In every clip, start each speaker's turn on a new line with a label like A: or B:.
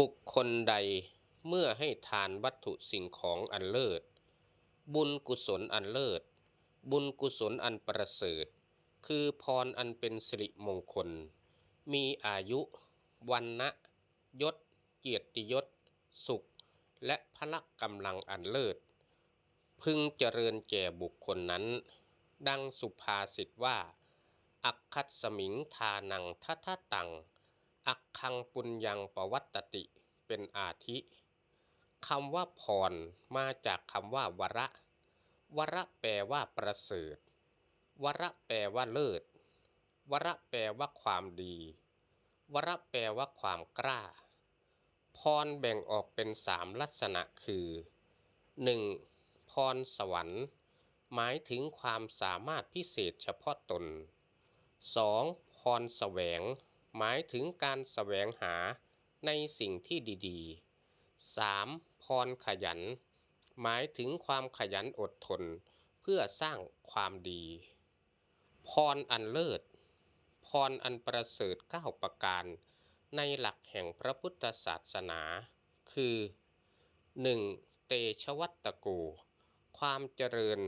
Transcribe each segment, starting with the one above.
A: บุคคลใดเมื่อให้ทานวัตถุสิ่งของอันเลิศ บุญกุศลอันเลิศ บุญกุศลอันประเสริฐ คือพรอันเป็นสิริมงคล มีอายุ วันนะยศ เกียรติยศ สุข และพละกำลังอันเลิศ พึงเจริญแก่บุคคลนั้น ดังสุภาษิตว่า อักคัตสมิงทานังทัทตังอัก คังปุญญังปวัตตติเป็นอาทิคำว่าพรมาจากคำว่าวระวระแปลว่าประเสริฐวระแปลว่าเลิศวระแปลว่าความดีวระแปลว่าความกล้า พรแบ่งออกเป็นสามลักษณะคือ 1. พรสวรรค์ หมายถึงความสามารถพิเศษเฉพาะตน 2. พรแสวง หมายถึงการแสวงหาในสิ่งที่ดีๆ 3. พรขยัน หมายถึงความขยันอดทน เพื่อสร้างความดี พรอันเลิศ พรอันประเสริฐเก้าประการ ในหลักแห่งพระพุทธศาสนา คือ 1. เตชวัตตโก ความเจริญ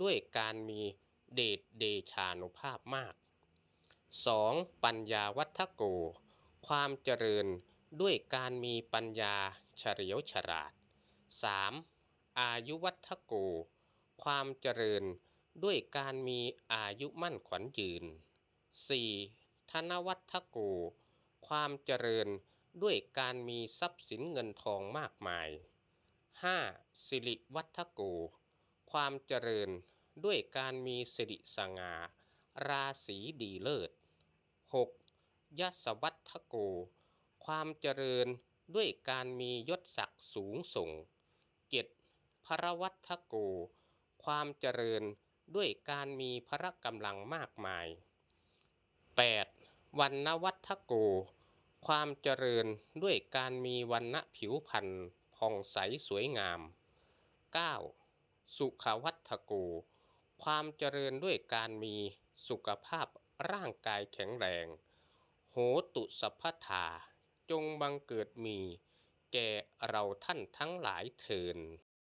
A: ด้วยการมีเดชเดชานุภาพมาก 2. ปัญญาวัฒโก ความเจริญด้วยการมีปัญญาเฉลียวฉลาด 3. อายุวัฒโก ความเจริญด้วยการมีอายุมั่นขวัญยืน 4. ธนวัฒโก ความเจริญด้วยการมีทรัพย์สินเงินทองมากมาย 5. สิริวัฒโก ความเจริญด้วยการมีสิริสง่า ราศีดีเลิศ 6. ยศวัฒโก ความเจริญด้วยการมียศศักดิ์สูงส่ง 7. พระวัฒโก ความเจริญด้วยการมีพระกำลังมากมาย 8. วันนวัฒโก ความเจริญด้วยการมีวันณะผิวพรรณผ่องใสสวยงาม 9. สุขวัฒโก ความเจริญด้วยการมี สุขภาพร่างกายแข็งแรง โหตุสัพพทาจงบังเกิดมี แก่เราท่านทั้งหลายเทิน